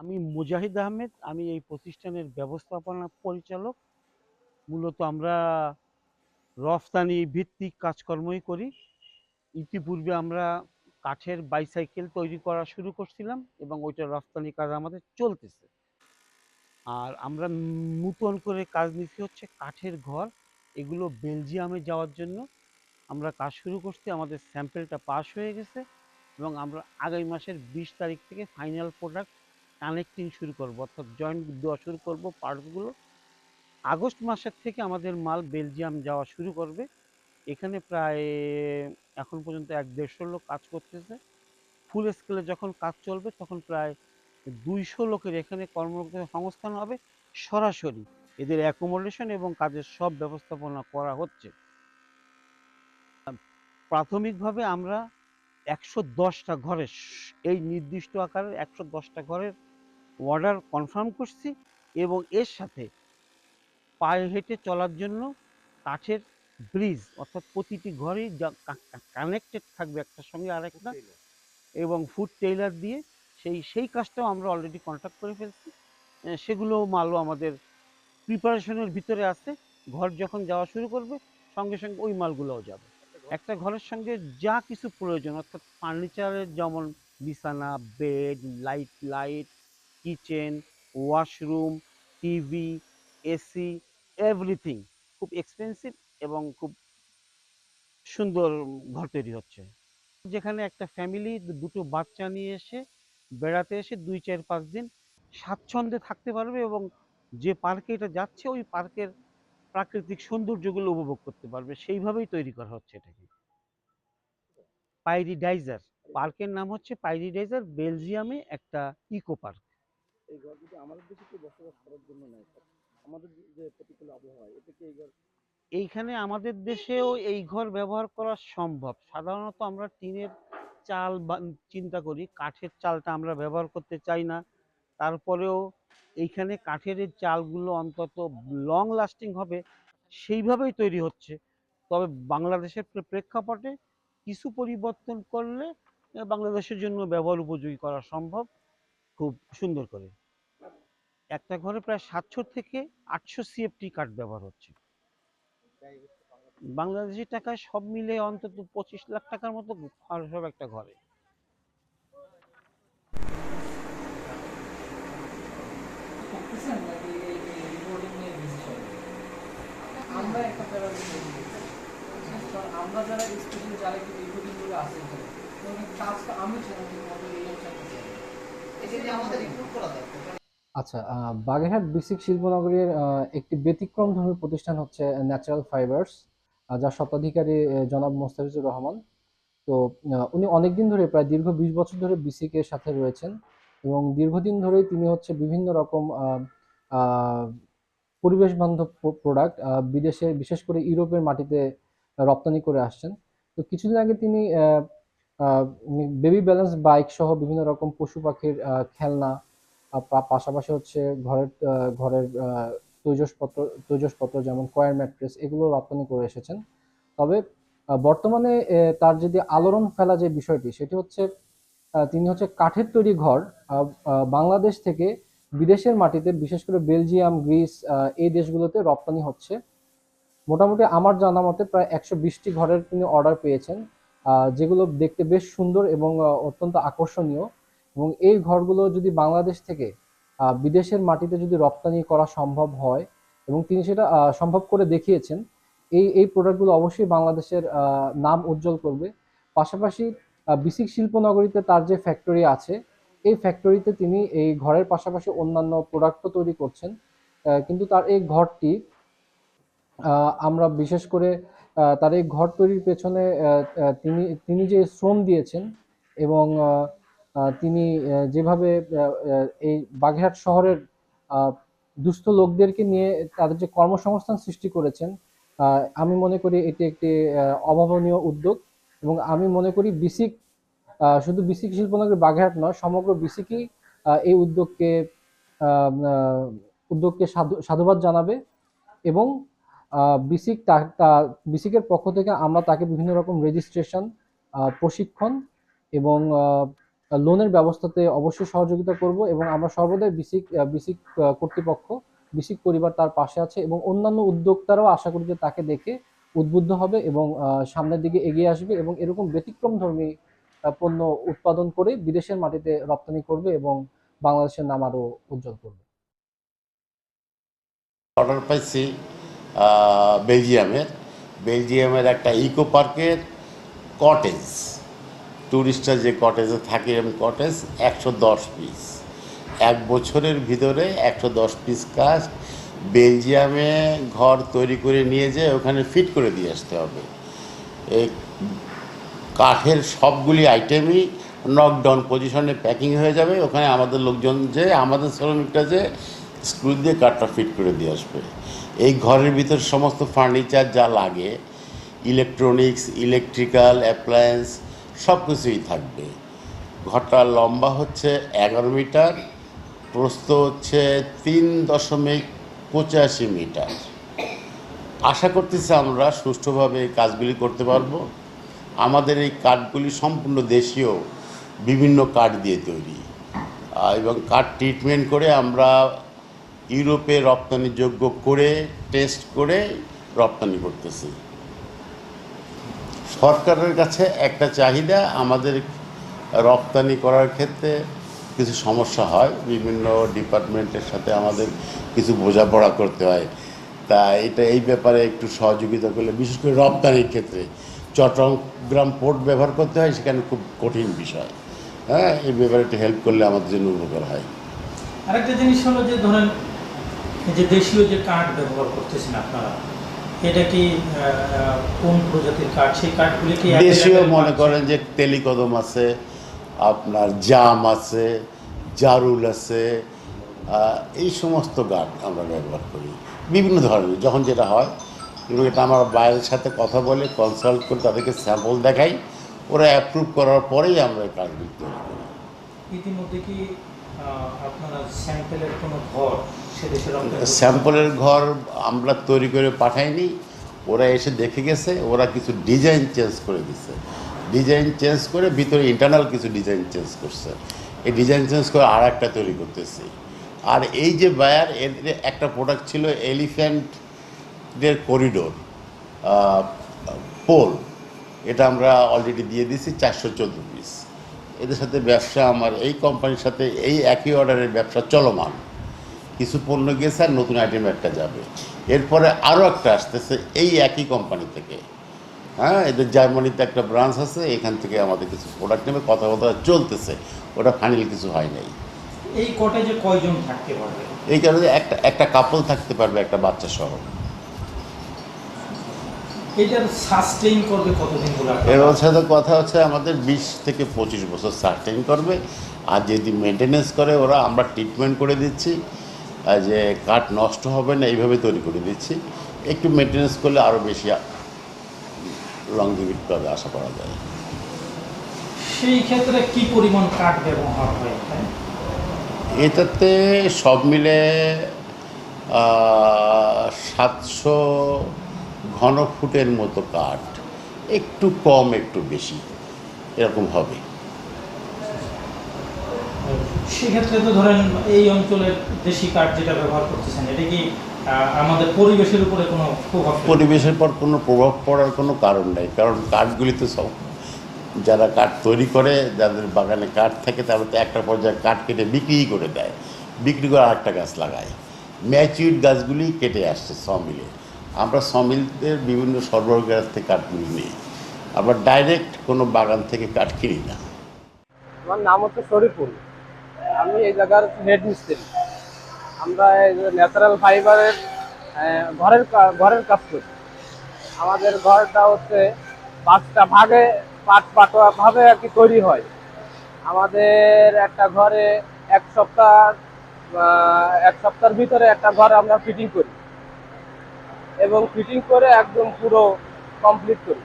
আমি মুজাহিদ আহমেদ, আমি এই প্রতিষ্ঠানের ব্যবস্থাপনা পরিচালক। মূলত আমরা রফতানি ভিত্তিক কাজকর্মই করি। ইতিপূর্বে আমরা কাঠের বাইসাইকেল তৈরি করা শুরু করছিলাম এবং ওইটা রফতানি কাজ আমাদের চলতেছে। আর আমরা নূতন করে কাজ নিচ্ছি হচ্ছে কাঠের ঘর। এগুলো বেলজিয়ামে যাওয়ার জন্য আমরা কাজ শুরু করছি। আমাদের স্যাম্পেলটা পাস হয়ে গেছে এবং আমরা আগামী মাসের বিশ তারিখ থেকে ফাইনাল প্রোডাক্ট কানেক্টিং শুরু করব, অর্থাৎ জয়েন্ট দেওয়া শুরু করব পার্টসগুলো আগস্ট মাসের থেকে আমাদের মাল বেলজিয়াম যাওয়া শুরু করবে। এখানে প্রায়, এখন পর্যন্ত এক দেড়শো লোক কাজ করতেছে। ফুল স্কেলে যখন কাজ চলবে, তখন প্রায় দুইশো লোকের এখানে কর্মসংস্থান হবে সরাসরি। এদের অ্যাকোমোডেশন এবং কাজের সব ব্যবস্থাপনা করা হচ্ছে। প্রাথমিকভাবে আমরা একশো দশটা ঘরের, এই নির্দিষ্ট আকারের একশো দশটা ঘরের অর্ডার কনফার্ম করছি এবং এর সাথে পায়ে হেঁটে চলার জন্য কাঠের ব্রিজ অর্থাৎ প্রতিটি ঘরেই কানেক্টেড থাকবে একটার সঙ্গে আর আরেকটা এবং ফুড টেইলার দিয়ে সেই সেই কাজটাও আমরা অলরেডি কন্ট্যাক্ট করে ফেলছি। সেগুলো মালও আমাদের প্রিপারেশনের ভিতরে আছে। ঘর যখন যাওয়া শুরু করবে সঙ্গে সঙ্গে ওই মালগুলোও যাবে। একটা ঘরের সঙ্গে যা কিছু প্রয়োজন অর্থাৎ ফার্নিচারের যেমন বিছানা bed light light kitchen, washroom, TV, AC, everything. খুব এক্সপেন্সিভ এবং খুব সুন্দর ঘর তৈরি হচ্ছে। যেখানে একটা ফ্যামিলি দুটো বাচ্চা নিয়ে এসে বেড়াতে এসে দুই, চার, পাঁচ দিন স্বাচ্ছন্দ্যে থাকতে পারবে এবং যে পার্কে এটা যাচ্ছে, ওই পার্কের প্রাকৃতিক সৌন্দর্যগুলো উপভোগ করতে পারবে। সেইভাবেই তৈরি করা হচ্ছে এটাকে। পাইরিডাইজার। পার্কের নাম হচ্ছে পাইরিডাইজার। বেলজিয়ামে একটা ইকো পার্ক। এই ঘর যদি আমাদের দেশে কেউ বসবাস করার জন্য নেয়, আমাদের যে প্রতিকূল আবহাওয়া এতে কি এই ঘর এইখানে আমাদের দেশেও এই ঘর ব্যবহার করা সম্ভব। সাধারণত আমরা টিনের চাল চিন্তা করি, কাঠের চালটা আমরা ব্যবহার করতে চাই না। তারপরেও এইখানে কাঠের চালগুলো অন্তত লং লাস্টিং হবে, সেইভাবেই তৈরি হচ্ছে। তবে বাংলাদেশের প্রেক্ষাপটে কিছু পরিবর্তন করলে, বাংলাদেশের জন্য ব্যবহার উপযোগী করা সম্ভব, খুব সুন্দর করে। একটা ঘরে প্রায় সাতশো থেকে আটশো সিএফটি কাঠ ব্যবহার হচ্ছে। বাংলাদেশি টাকায় সব মিলে অন্তত পঁচিশ লাখ টাকার মতো খরচ হবে একটা ঘরে? আমরা একটা যারা স্পেশালি একটু দীর্ঘদিন ধরে আমি আচ্ছা বাগেরহাট বিসিক শিল্পনগরীর আহ, একটি ব্যতিক্রমধর্মী প্রতিষ্ঠান হচ্ছে ন্যাচারাল ফাইবার্স যার স্বত্বাধিকারী জনাব মোস্তাফিজুর রহমান। তো উনি অনেকদিন ধরে প্রায় দীর্ঘ বিশ বছর ধরে বিসিক এর সাথে রয়েছেন এবং দীর্ঘদিন ধরেই তিনি হচ্ছে বিভিন্ন রকম পরিবেশ বান্ধব প্রোডাক্ট বিদেশে বিশেষ করে ইউরোপের মাটিতে রপ্তানি করে আসছেন। তো কিছুদিন আগে তিনি বেবি ব্যালেন্স বাইক সহ বিভিন্ন রকম পশু পাখির খেলনা পাশাপাশি হচ্ছে ঘরের ঘরের তৈজসপত্র তৈজসপত্র যেমন কয়ার ম্যাট্রেস এগুলো রপ্তানি করে এসেছেন। তবে বর্তমানে তার যদি আলোড়ন ফেলা যে বিষয়টি, সেটি হচ্ছে তিনি হচ্ছে কাঠের তৈরি ঘর বাংলাদেশ থেকে বিদেশের মাটিতে, বিশেষ করে বেলজিয়াম, গ্রিস এই দেশগুলোতে রপ্তানি হচ্ছে। মোটামুটি আমার জানা মতে প্রায় একশো বিশটি ঘরের তিনি অর্ডার পেয়েছেন যেগুলো দেখতে বেশ সুন্দর এবং অত্যন্ত আকর্ষণীয়। এবং এই ঘরগুলো যদি বাংলাদেশ থেকে বিদেশের মাটিতে যদি রপ্তানি করা সম্ভব হয় এবং তিনি সেটা সম্ভব করে দেখিয়েছেন, এই এই প্রোডাক্টগুলো অবশ্যই বাংলাদেশের নাম উজ্জ্বল করবে। পাশাপাশি বিসিক শিল্পনগরীতে তার যে ফ্যাক্টরি আছে, এই ফ্যাক্টরিতে তিনি এই ঘরের পাশাপাশি অন্যান্য প্রোডাক্টও তৈরি করছেন। কিন্তু তার এই ঘরটি আমরা বিশেষ করে তার এই ঘর তৈরির পেছনে তিনি তিনি যে শ্রম দিয়েছেন এবং তিনি যেভাবে এই বাগেরহাট শহরের দুস্থ লোকদেরকে নিয়ে তাদের যে কর্মসংস্থান সৃষ্টি করেছেন আমি মনে করি এটি একটি অভাবনীয় উদ্যোগ এবং আমি মনে করি বিসিক শুধু বিসিক শিল্পনগরী বাগেরহাট নয়, সমগ্র বিসিকই এই উদ্যোগকে উদ্যোগকে সাধু, সাধুবাদ জানাবে এবং বিসিক বিসিকের পক্ষ থেকে আমরা তাকে বিভিন্ন রকম রেজিস্ট্রেশন প্রশিক্ষণ এবং লোনের ব্যবস্থাতে অবশ্যই সহযোগিতা করব এবং আমরা সর্বদাই বিসিক বিসিক কর্তৃপক্ষ বিসিক পরিবার তার পাশে আছে এবং অন্যান্য উদ্যোক্তারাও আশা করি যে তাকে দেখে উদ্বুদ্ধ হবে এবং সামনের দিকে এগিয়ে আসবে এবং এরকম ব্যতিক্রমধর্মী আহ, পণ্য উৎপাদন করে বিদেশের মাটিতে রপ্তানি করবে এবং বাংলাদেশের নাম আরও উজ্জ্বল করবে। অর্ডার পাইছি বেলজিয়ামের বেলজিয়ামের একটা ইকো পার্কের কটেজ ট্যুরিস্টরা যে কটেজে থাকে এরকম কটেজ একশো দশ পিস এক বছরের ভিতরে একশো দশ পিস কাজ, বেলজিয়ামে ঘর তৈরি করে নিয়ে যেয়ে ওখানে ফিট করে দিয়ে আসতে হবে। এই কাঠের সবগুলি আইটেমই নকডাউন পজিশনে প্যাকিং হয়ে যাবে, ওখানে আমাদের লোকজন যে, আমাদের শ্রমিকটা যে স্ক্রু দিয়ে কাঠটা ফিট করে দিয়ে আসবে। এই ঘরের ভিতর সমস্ত ফার্নিচার যা লাগে ইলেকট্রনিক্স ইলেকট্রিক্যাল অ্যাপ্লায়েন্স সব কিছুই থাকবে। ঘরটা লম্বা হচ্ছে এগারো মিটার, প্রস্থ হচ্ছে তিন দশমিক পঁচাশি মিটার। আশা করতেছি আমরা সুষ্ঠুভাবে কাজগুলি করতে পারব। আমাদের এই কাঠগুলি সম্পূর্ণ দেশীয়, বিভিন্ন কাঠ দিয়ে তৈরি। এবং কাঠ ট্রিটমেন্ট করে আমরা ইউরোপে রপ্তানিযোগ্য করে টেস্ট করে রপ্তানি করতেছি। সরকারের কাছে একটা চাহিদা, আমাদের রপ্তানি করার ক্ষেত্রে কিছু সমস্যা হয়। বিভিন্ন ডিপার্টমেন্টের সাথে আমাদের কিছু বোঝাপড়া করতে হয়। তা এটা এই ব্যাপারে একটু সহযোগিতা করলে, বিশেষ করে রপ্তানির ক্ষেত্রে। চট্টগ্রাম পোর্ট ব্যবহার করতে হয়, সেখানে খুব কঠিন বিষয়। হ্যাঁ এই ব্যাপারে একটু হেল্প করলে আমাদের জন্য উপকার হয়। আরেকটা জিনিস হলো যে, ধরেন যে দেশীয় যে কাঠ ব্যবহার করতেছেন আপনারা এটা কি কোন প্রজাতির কাঠ? সেই কাঠগুলি কি দেশীয় মনে করেন যে তেলিকদম আছে আপনার জাম আছে জারুল আছে এই সমস্ত গাছ আমরা ব্যবহার করি। বিভিন্ন ধরনের যখন যেটা হয় এবং এটা আমার বাইরের সাথে কথা বলে কনসাল্ট করে তাদেরকে স্যাম্পল দেখাই ওরা অ্যাপ্রুভ করার পরেই আমরা এই কাজগুলি তৈরি করি। ইতিমধ্যে কি আপনারা স্যাম্পেলের কোনো ঘর স্যাম্পলের ঘর আমরা তৈরি করে পাঠাইনি ওরা এসে দেখে গেছে ওরা কিছু ডিজাইন চেঞ্জ করে দিছে। ডিজাইন চেঞ্জ করে ভিতরে ইন্টারনাল কিছু ডিজাইন চেঞ্জ করছে। এই ডিজাইন চেঞ্জ করে আর একটা তৈরি করতেছি। আর এই যে বায়ার এর একটা প্রোডাক্ট ছিল এলিফ্যান্টের করিডোর পোল এটা আমরা অলরেডি দিয়ে দিছি চারশো চোদ্দ পিস এদের সাথে ব্যবসা আমার এই কোম্পানির সাথে এই একই অর্ডারের ব্যবসা চলমান। কিছু পণ্য গেছে আর নতুন আইটেম একটা যাবে। এরপরে আরও একটা আসতেছে এই একই কোম্পানি থেকে। হ্যাঁ এদের জার্মানিতে একটা ব্রাঞ্চ আছে এখান থেকে আমাদের কিছু প্রোডাক্ট নেবে কথা কথা চলতেছে। ওটা ফাইনাল কিছু হয় নাই। এই কটেজে কয়জন থাকতে পারবে? এই কারণে একটা একটা কাপল থাকতে পারবে একটা বাচ্চা সহ। এটার সাস্টেইন করবে কতদিন এর সাথে কথা হচ্ছে আমাদের বিশ থেকে পঁচিশ বছর সার্টেন করবে। আর যদি মেনটেনেন্স করে ওরা আমরা ট্রিটমেন্ট করে দিচ্ছি। যে কাঠ নষ্ট হবে না এইভাবে তৈরি করে দিচ্ছি। একটু মেনটেনেন্স করলে আরও বেশি লংজিভিট পাবে আশা করা যায়। সেই ক্ষেত্রে কি পরিমাণ কাঠ ব্যবহার হয় এটাতে সব মিলে সাতশো ঘন ফুটের মতো কাঠ। একটু কম একটু বেশি এরকম হবে। সেক্ষেত্রে তো ধরেন এই অঞ্চলের দেশি কাঠ যেটা ব্যবহার করতেছেন এটা কি আমাদের পরিবেশের উপরে কোনো প্রভাব পরিবেশের পর কোনো প্রভাব পড়ার কোনো কারণ নেই কারণ কাঠগুলি তো সব যারা কাঠ তৈরি করে যাদের বাগানে কাঠ থাকে তারা তো একটা পর্যায়ে কাঠ কেটে বিক্রিই করে দেয়। বিক্রি করে আরেকটা গাছ লাগায়। ম্যাচিউড গাছগুলি কেটে আসছে সমিলে। আমরা সমিলদের বিভিন্ন সরবরাহ থেকে কাঠগুলি নিই। আবার ডাইরেক্ট কোনো বাগান থেকে কাঠ কিনি না। আমার নাম হচ্ছে শরীফুল। আমি এই জায়গার হেড মিস্ত্রি আমরা ন্যাচারাল ফাইবারের ঘরের ঘরের কাজ করি। আমাদের ঘরটা হচ্ছে পাঁচটা ভাগে পাট পাটোয়া ভাবে আর কি তৈরি হয়। আমাদের একটা ঘরে এক সপ্তাহ এক সপ্তাহের ভিতরে একটা ঘর আমরা ফিটিং করি। এবং ফিটিং করে একদম পুরো কমপ্লিট করি।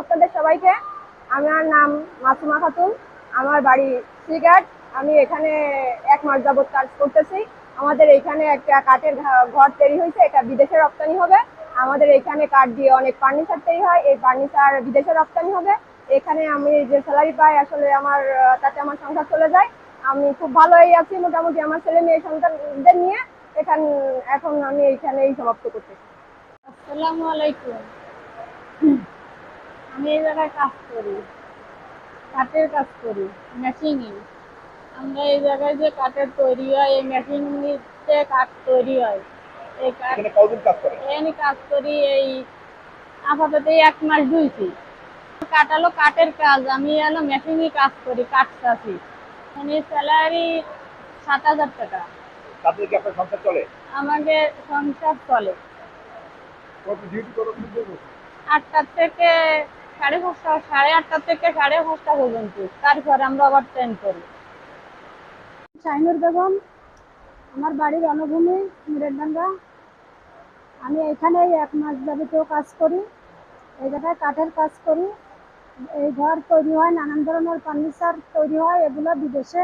আপনাদের সবাইকে। আমার নাম মাসুমা খাতুন। আমার বাড়ি শ্রীঘাট আমি এখানে এক মাস যাবত কাজ করতেছি। আমাদের এখানে একটা কাঠের ঘর তৈরি হয়েছে, এটা বিদেশে রপ্তানি হবে। আমাদের এখানে কাঠ দিয়ে অনেক ফার্নিচার তৈরি হয়, এই ফার্নিচার বিদেশে রপ্তানি হবে। এখানে আমি যে স্যালারি পাই, আসলে আমার, তাতে আমার সংসার চলে যায়। আমি খুব ভালোই আছি মোটামুটি আমার ছেলে মেয়ে সন্তানদের নিয়ে। এখান, এখন আমি এইখানেই সমাপ্ত করতে আসসালামু আলাইকুম। আমি এই জায়গায় কাজ করি। কাঠের কাজ করি মেশিনই আমরা এই জায়গায় যে কাঠের তৈরি হয় এই মেশিনিতে কাঠ তৈরি হয়। এই কাঠ এখানে কাজ করে এই আপাতত এক মাস ধুইছি কাটালো কাঠের কাজ আমি হলো মেশিনই কাজ করি কাঠ চাষি। মানে স্যালারি সাত হাজার টাকা। তাতে কি আপনার সংসার চলে? আমাদের সংসার চলে। কত ডিউটি কত আটটা থেকে সাড়ে পাঁচটা সাড়ে আটটা থেকে সাড়ে পাঁচটা পর্যন্ত। তারপরে আমরা আবার ট্রেন করি। শাইনুর বেগম আমার বাড়ি রণভূমি মুরেরডাঙ্গা। আমি এখানেই এক মাস যাবতীয় কাজ করি। এই জায়গায় কাঠের কাজ করি। এই ঘর তৈরি হয় নানান ধরনের ফার্নিচার তৈরি হয় এগুলো বিদেশে।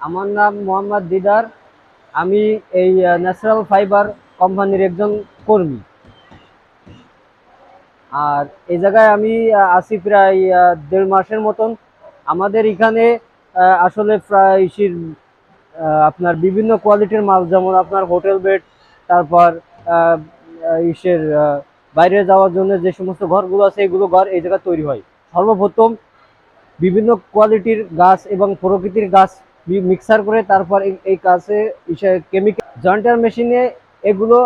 আমার নাম মোহাম্মদ দিদার। আমি এই ন্যাচারাল ফাইবার কোম্পানির একজন কর্মী। আর এই জায়গায় আমি আছি প্রায় দেড় মাসের মতন। আমাদের এখানে আসলে প্রায় আপনার বিভিন্ন কোয়ালিটির মাল, যেমন আপনার হোটেল বেড, তারপর ইসের বাইরে যাওয়ার জন্য যে সমস্ত ঘরগুলো আছে, এগুলো ঘর এই জায়গায় তৈরি হয়। সর্বপ্রথম বিভিন্ন কোয়ালিটির গাছ এবং প্রকৃতির গাছ মিক্সার করে তারপর এই- এই কাছে কেমিক্যাল, জয়েন্টার মেশিনে এগুলো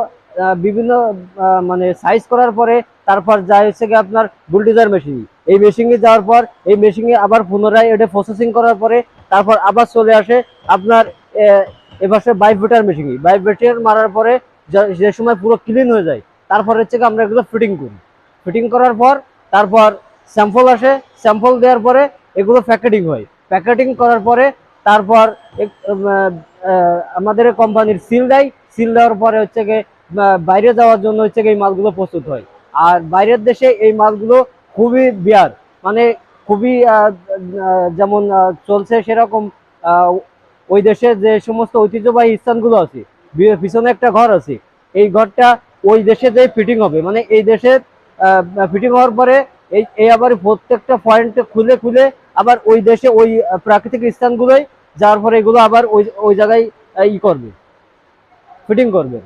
বিভিন্ন মানে সাইজ করার পরে তারপর যায় হচ্ছে গিয়ে আপনার বুলডিজার মেশিন এই মেশিনে যাওয়ার পর, এই মেশিনে আবার পুনরায় এটা প্রসেসিং করার পরে তারপর আবার চলে আসে আপনার এপাশে বাইভেটার মেশিন বাইভেটার মারার পরে যে সময় পুরো ক্লিন হয়ে যায়, তারপর হচ্ছে গিয়ে আমরা এগুলো ফিটিং করি। ফিটিং করার পর তারপর স্যাম্পল আসে স্যাম্পল দেওয়ার পরে এগুলো প্যাকেটিং হয়। প্যাকেটিং করার পরে তারপর আমাদের কোম্পানির সিল দেয়। সিল দেওয়ার পরে হচ্ছে গিয়ে বাইরে যাওয়ার জন্য হচ্ছে গিয়ে এই মালগুলো প্রস্তুত হয়। আর বাইরের দেশে এই মালগুলো খুবই বিয়ার। মানে খুবই যেমন চলছে সেরকম ওই দেশে যে সমস্ত ঐতিহ্যবাহী স্থানগুলো আছে পিছনে একটা ঘর আছে, এই ঘরটা ওই দেশে যে ফিটিং হবে। মানে এই দেশে ফিটিং হওয়ার পরে এই এই আবার প্রত্যেকটা পয়েন্ট খুলে খুলে আবার ওই দেশে ওই প্রাকৃতিক স্থানগুলোই যাওয়ার পরে এগুলো আবার ওই ওই জায়গায় ই করবে ফিটিং করবে।